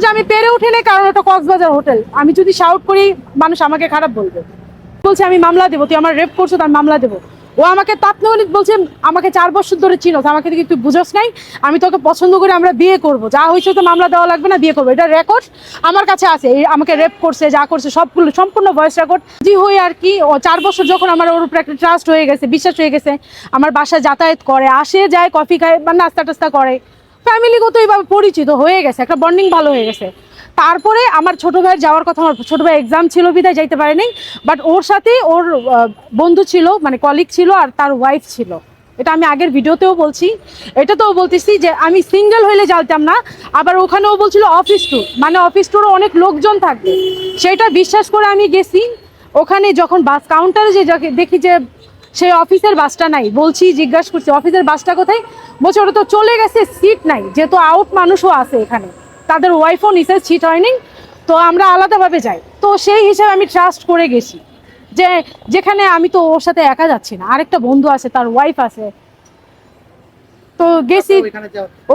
পর্যায়ে আমি পেরে উঠি নাই কারণ ওটা কক্সবাজার হোটেল। আমি যদি শাউট করি, মানুষ আমাকে খারাপ বলবে। বলছে, আমি মামলা দেবো, তুই আমার রেপ করছ তো আমি মামলা দেবো। ও আমাকে তাৎনগণিক বলছে, আমাকে চার বছর ধরে চিনোস আমাকে দেখি তুই বুঝোস নাই। আমি তোকে পছন্দ করে আমরা বিয়ে করব। যা হয়েছে তো মামলা দেওয়া লাগবে না, বিয়ে করব। এটা রেকর্ড আমার কাছে আছে। আমাকে রেপ করছে, যা করছে, সবগুলো, সম্পূর্ণ ভয়েস রেকর্ড জি হই আর কি, ও চার বছর যখন আমার ওর উপরে একটা ট্রাস্ট হয়ে গেছে, বিশ্বাস হয়ে গেছে, আমার বাসায় যাতায়াত করে, আসে, যায় কফি খায়, বা নাস্তা টাস্তা করে। ফ্যামিলিগত এইভাবে পরিচিত হয়ে গেছে, একটা বন্ডিং ভালো হয়ে গেছে। তারপরে আমার ছোট ভাইয়ের যাওয়ার কথা, আমার ছোট ভাই এক্সাম ছিল, বিদায় যাইতে পারেনি বাট ওর সাথে ওর বন্ধু ছিল মানে কলিগ ছিল আর তার ওয়াইফ ছিল। এটা আমি আগের ভিডিওতেও বলছি, এটাতেও বলতেছি যে আমি সিঙ্গেল হইলে জানতাম না, আবার ওখানেও বলছিল অফিস ট্যুর মানে অফিস ট্যুরে অনেক লোকজন থাকবে। সেটা বিশ্বাস করে আমি গেছি, ওখানে যখন বাস কাউন্টারে যে দেখি যে সেই অফিসের বাসটা নাই। বলছি, জিজ্ঞাসা করছি, অফিসের বাসটা কোথায়? বলছে, ওটা তো চলে গেছে সিট নাই। যেহেতু আউট মানুষও আছে এখানে। তাদের ওয়াইফও নিচে সিট হয়নি। তো আমরা আলাদাভাবে যাই। তো সেই হিসাবে আমি ট্রাস্ট করে গেছি। যে, যেখানে আমি তো ওর সাথে একা যাচ্ছি না। আরেকটা বন্ধু আছে, তার ওয়াইফ আছে। তো গেছি।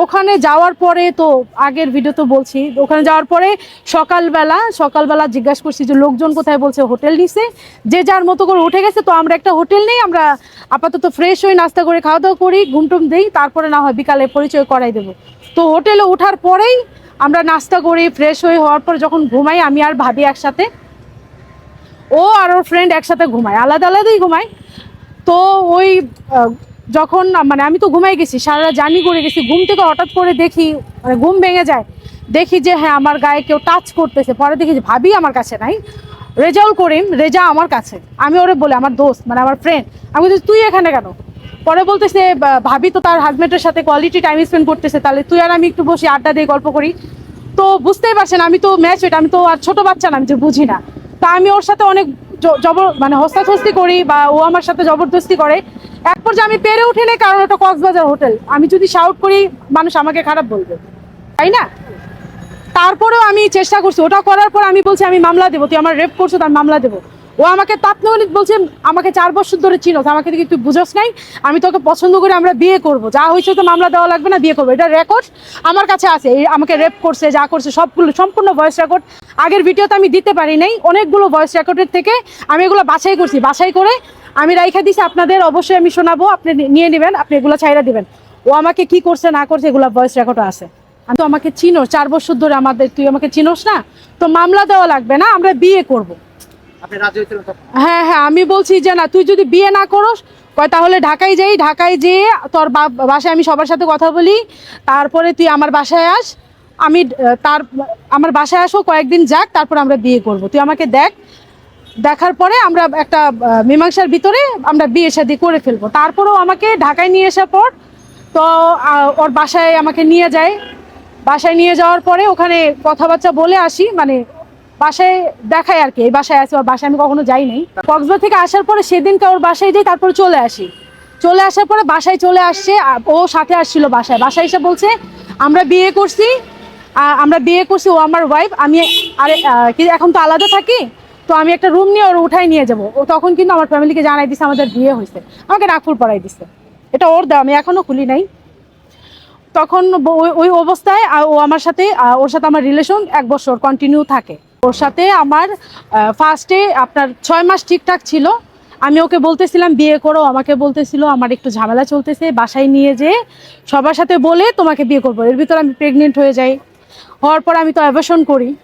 ওখানে যাওয়ার পরে তো আগের ভিডিও তো বলছি ওখানে যাওয়ার পরে সকালবেলা সকালবেলা জিজ্ঞাসা করছি যে লোকজন কোথায় বলছে হোটেল নিছে। যে যার মতো করে উঠে গেছে তো আমরা একটা হোটেল নেই আমরা আপাতত ফ্রেশ হয়ে নাস্তা করে খাওয়া দাওয়া করি ঘুমটুম দিই তারপরে না হয় বিকালে পরিচয় করাই দেবো। তো হোটেলে ওঠার পরেই আমরা নাস্তা করি ফ্রেশ হয়ে হওয়ার পর যখন ঘুমাই আমি আর ভাবি একসাথে ও আর ওর ফ্রেন্ড একসাথে ঘুমায় আলাদা আলাদাই ঘুমায়। তো ওই যখন মানে আমি তো ঘুমাই গেছি সারা জার্নি করে গেছি, ঘুম থেকে হঠাৎ করে দেখি মানে ঘুম ভেঙে যায়, দেখি যে হ্যাঁ আমার গায়ে কেউ টাচ করতেছে, পরে দেখি যে ভাবি আমার কাছে নাই, রেজাউল করিম, রেজা আমার কাছে, আমি ওরে বলে, আমার দোস্ত মানে আমার ফ্রেন্ড আমি বলছি তুই এখানে কেন? পরে বলতেছে ভাবি তো তার হাজবেন্ডের সাথে কোয়ালিটি টাইম স্পেন্ড করতেছে, তাহলে তুই আর আমি একটু বসে আড্ডা দিয়ে গল্প করি। তো বুঝতেই পারছেন, আমি তো ম্যাচ আমি তো আর ছোট বাচ্চা না, আমি যে বুঝি না। তা আমি ওর সাথে অনেক জবর মানে হস্তাধস্তি করি বা ও আমার সাথে জবরদস্তি করে। এক পর্যায়ে আমি পেরে উঠি নাই, কারণ ওটা কক্সবাজার হোটেল। আমি যদি শাউট করি, মানুষ আমাকে খারাপ বলবে। তাই না? তারপরেও আমি চেষ্টা করছি। ওটা করার পর আমি বলছি, আমি মামলা দেবো। তুই আমার রেপ করছ তার মামলা দেবো। ও আমাকে তাৎনগণিক বলছে, আমাকে চার বছর ধরে চিনোস আমাকে দেখি তুই বুঝোস নাই। আমি তোকে পছন্দ করে আমরা বিয়ে করব। যা হয়েছে তো মামলা দেওয়া লাগবে না, বিয়ে করব। এটা রেকর্ড আমার কাছে আছে। আমাকে রেপ করছে, যা করছে, সবগুলো, সম্পূর্ণ ভয়েস রেকর্ড আগের ভিডিওতে আমি দিতে পারি নাই। অনেকগুলো ভয়েস রেকর্ডের থেকে আমি এগুলো বাছাই করছি। বাছাই করে আমি রাইখা দিছি আপনাদের অবশ্যই আমি শোনাবো আপনি নিয়ে নেবেন আপনি এগুলো ছাইরা দিবেন। ও আমাকে কি করছে না করছে এগুলো ভয়েস রেকর্ডও আছে। আমি তো আমাকে চিনো চার বছর ধরে আমাদের তুই আমাকে চিনোস না? তো মামলা দেওয়া লাগবে না আমরা বিয়ে করব। আপনি রাজি হয়েছিলেন হ্যাঁ হ্যাঁ আমি বলছি যে না তুই যদি বিয়ে না করস কয় তাহলে ঢাকায় যাই ঢাকায় যেয়ে তোর বা- বাসায় আমি সবার সাথে কথা বলি তারপরে তুই আমার বাসায় আস আমি তার আমার বাসায় আসো কয়েকদিন যাক তারপর আমরা বিয়ে করব। তুই আমাকে দেখ দেখার পরে আমরা একটা মীমাংসার ভিতরে আমরা বিয়ে শাদি করে ফেলব। তারপরেও আমাকে ঢাকায় নিয়ে আসার পর, তো ওর বাসায় আমাকে নিয়ে যায়। বাসায় নিয়ে যাওয়ার পরে ওখানে কথাবার্তা বলে আসি মানে বাসায় দেখায় আর কি, এই বাসায় আছে, ওর বাসায় আমি কখনো যাই নাই কক্সবাজার থেকে আসার পরে সেদিনকে ওর বাসায় যাই, তারপরে চলে আসি। চলে আসার পরে বাসায় চলে আসছে ও সাথে আসছিল বাসায়। বাসায় এসে বলছে, আমরা বিয়ে করছি আমরা বিয়ে করছি, ও আমার ওয়াইফ আমি আরে এখন তো আলাদা থাকি? তো আমি একটা রুম নিয়ে ওর উঠাই নিয়ে যাব। ও তখন কিন্তু আমার ফ্যামিলিকে জানাই দিছে, আমাদের বিয়ে হয়েছে। আমাকে নাগপুর পড়াই দিছে। এটা ওর দেওয়া আমি এখনও খুলি নাই। তখন ওই- অবস্থায় ও আমার সাথে ওর সাথে আমার রিলেশন এক বছর কন্টিনিউ থাকে। ওর সাথে আমার ফার্স্টে আপনার ছয় মাস ঠিকঠাক ছিল। আমি ওকে বলতেছিলাম, বিয়ে করো। আমাকে বলতেছিল, আমার একটু ঝামেলা চলতেছে, বাসায় নিয়ে যেয়ে সবার সাথে বলে তোমাকে বিয়ে করব। এর ভিতর আমি প্রেগনেন্ট হয়ে যাই। হওয়ার পর আমি তো অ্যাবেশন করি।